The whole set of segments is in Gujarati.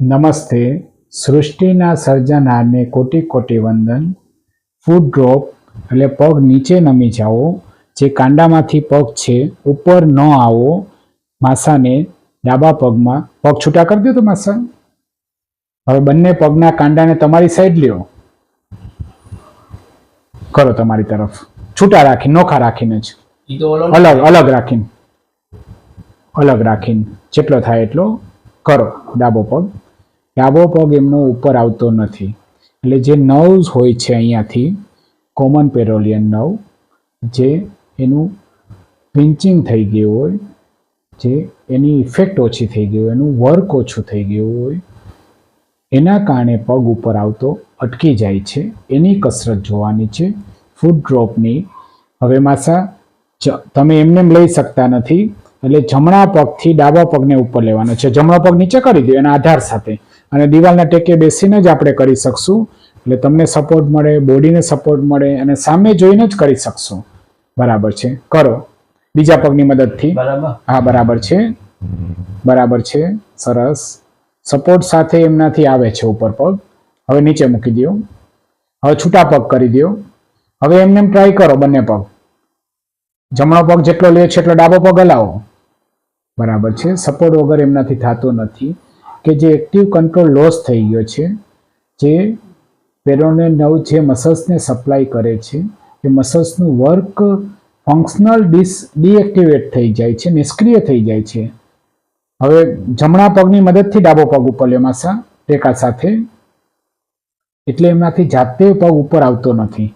નમસ્તે. સૃષ્ટિના સર્જનારને કોટી કોટી વંદન. ફૂડ ડ્રોપ એટલે પગ નીચે નમી જાઓ. જે કાંડામાંથી પગ છે ઉપર ન આવો. માસાને ડાબા પગમાં પગ છૂટા કરી દો તો માસા. હવે બંને પગના કાંડાને તમારી સાઈડ લ્યો. કરો તમારી તરફ. છૂટા રાખીને નોખા રાખીને જ. અલગ અલગ રાખીને. અલગ રાખીને. જેટલો થાય એટલો કરો. ડાબો પગ. ડાબો પગ એમનો ઉપર આવતો નથી. એટલે જે નવ્સ હોય છે અહીંયાથી કોમન પેરોલિયન નવ, જે એનું પિંચિંગ થઈ ગયું હોય, જે એની ઇફેક્ટ ઓછી થઈ ગઈ હોય, એનું વર્ક ઓછું થઈ ગયું હોય, એના કારણે પગ ઉપર આવતો અટકી જાય છે. એની કસરત જોવાની છે. ફૂડ ડ્રોપની હવે માસા તમે એમને એમ લઈ શકતા નથી. એટલે જમણા પગથી ડાબા પગને ઉપર લેવાનો છે. જમણો પગ નીચે કરી દો એના આધાર સાથે. અને દિવાલના ટેકે બેસીને જ આપણે કરી શકશું. એટલે તમને સપોર્ટ મળે બોડીને સપોર્ટ મળે અને સામે જોઈને જ કરી શકશું. બરાબર છે. કરો. બીજા પગની મદદથી. હા બરાબર છે. બરાબર છે. સરસ. સપોર્ટ સાથે એમનાથી આવે છે ઉપર પગ. હવે નીચે મૂકી દો. હવે છૂટા પગ કરી દો. હવે એમને એમ ટ્રાય કરો બંને પગ. જમણો પગ જેટલો લે છે એટલો ડાબો પગ હલાવો. બરાબર છે. સપોર્ટ વગર એમનાથી થતો નથી. કે જે એક્ટિવ કંટ્રોલ લોસ થઈ ગયો છે, જે પેરોને નવ જે મસલ્સને સપ્લાય કરે છે, એ મસલ્સનું વર્ક ફંક્શનલ ડિસ ડીએક્ટિવેટ થઈ જાય છે, નિષ્ક્રિય થઈ જાય છે. હવે જમણા પગની મદદથી ડાબો પગ ઉપર લે માસા ટેકા સાથે. એટલે એમનાથી જાતે પગ ઉપર આવતો નથી.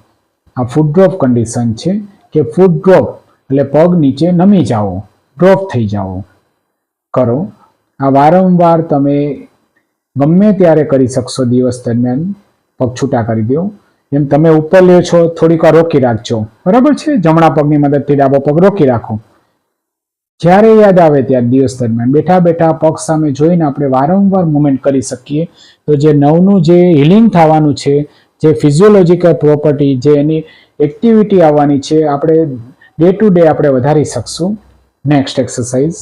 આ ફૂડ ડ્રોપ કન્ડિશન છે કે ફૂડ ડ્રોપ એટલે પગ નીચે નમી જાઓ ડ્રોપ થઈ જાઓ. કરો. આ વારંવાર તમે ગમે ત્યારે કરી શકશો દિવસ દરમિયાન પગ છૂટા કરી દો. એમ તમે ઉપર લ્યો છો, થોડીક વાર રોકી રાખજો. બરાબર છે? જમણા પગની મદદથી ડાબો પગ રોકી રાખો. જ્યારે યાદ આવે ત્યારે દિવસ દરમિયાન બેઠા બેઠા પગ સામે જોઈને આપણે વારંવાર મુવમેન્ટ કરી શકીએ. તો જે નવનું જે હિલિંગ થવાનું છે, જે ફિઝિયોલોજીકલ પ્રોપર્ટી જે એની એક્ટિવિટી આવવાની છે, આપણે ડે ટુ ડે આપણે વધારી શકશું. નેક્સ્ટ એક્સરસાઇઝ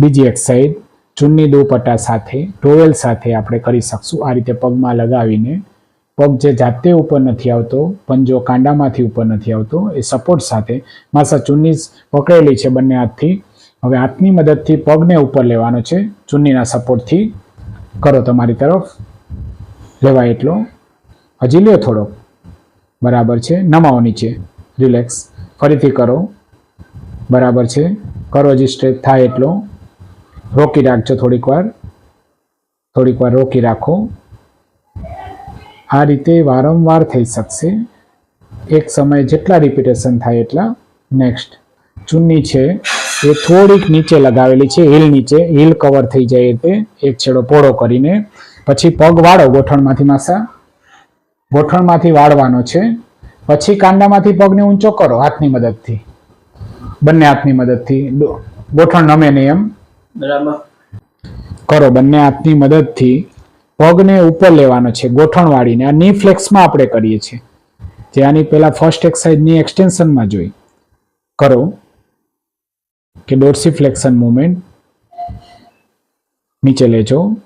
બીજી એક્સરસાઇઝ ચૂનની દુપટ્ટા સાથે ટોવેલ સાથે આપણે કરી શકશું. આ રીતે પગમાં લગાવીને, પગ જે જાતે ઉપર નથી આવતો પંજો કાંડામાંથી ઉપર નથી આવતો, એ સપોર્ટ સાથે માસા ચૂની પકડેલી છે બંને હાથથી. હવે હાથની મદદથી પગને ઉપર લેવાનો છે. ચૂનીના સપોર્ટથી કરો તમારી તરફ. લેવાય એટલો. હજી લ્યો થોડો. બરાબર છે. નમાવો નીચે. રિલેક્સ ફરીથી કરો. બરાબર છે. કરો હજી સ્ટ્રેચ થાય એટલો. રોકી રાખજો થોડીક વાર. થોડીક વાર રોકી રાખો. આ રીતે વારંવાર થઈ શકશે. એક સમયે જેટલા રિપીટેશન થાય એટલા નેક્સ્ટ ચૂની છે એ થોડીક નીચે લગાવેલી છે, હીલ નીચે, હીલ કવર થઈ જાય તે એક છેડો પોળો કરીને. પછી પગ વાળો ગોઠણમાંથી માસા. ગોઠણમાંથી વાળવાનો છે. પછી કાંડામાંથી પગને ઊંચો કરો, હાથની મદદથી. બંને હાથની મદદથી. ગોઠણ નમે નહીં એમ. બરાબર. કરો, બંને હાથની મદદથી પગને ઉપર લેવાનો છે ગોઠણ વાળીને આ ની ફ્લેક્સમાં આપણે કરીએ છીએ. જે આની પહેલા ફર્સ્ટ એક્સરસાઇઝની એક્સટેન્શનમાં જોઈ. કરો. કે ડોર્સી ફ્લેક્શન મુવમેન્ટ નીચે લેજો.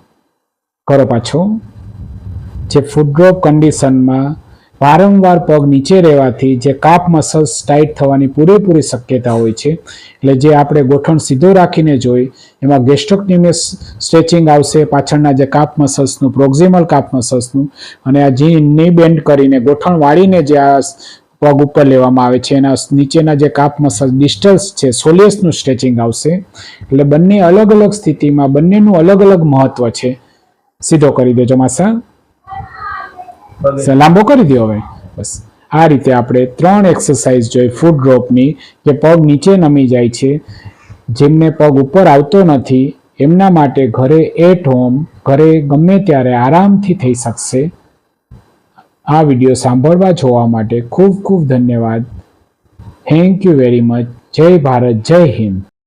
કરો પાછો. જે ફૂડ ડ્રોપ કન્ડિશનમાં વારંવાર પગ નીચે રહેવાથી જે કાપ મસલ્સ ટાઈટ થવાની પૂરેપૂરી શક્યતા હોય છે, એટલે જે આપણે ગોઠણ સીધો રાખીને જોઈ, એમાં ગેસ્ટ્રોકનિમિયસ સ્ટ્રેચિંગ આવશે, પાછળના જે કાપ મસલ્સનું પ્રોક્ઝિમલ કાપ મસલ્સનું અને આ જી ની બેન્ડ કરીને ગોઠણ વાળીને જે આ પગ ઉપર લેવામાં આવે છે, એના નીચેના જે કાપ મસલ ડિસ્ટલ્સ છે સોલિયસનું સ્ટ્રેચિંગ આવશે, એટલે બંને અલગ અલગ સ્થિતિમાં બંનેનું અલગ અલગ મહત્વ છે. સીધો કરી દેજો, માસા. લાંબો કરી દો હવે. બસ. આ રીતે આપણે ત્રણ એક્સરસાઇઝ જોઈ ફૂડ ડ્રોપની કે પગ નીચે નમી જાય છે જેમને પગ ઉપર આવતો નથી એમના માટે ઘરે એટ હોમ ઘરે ગમે ત્યારે આરામથી થઈ શકશે. આ વીડિયો સાંભળવા જોવા માટે ખૂબ ખૂબ ધન્યવાદ. થેન્ક યુ વેરી મચ જય ભારત જય હિન્દ.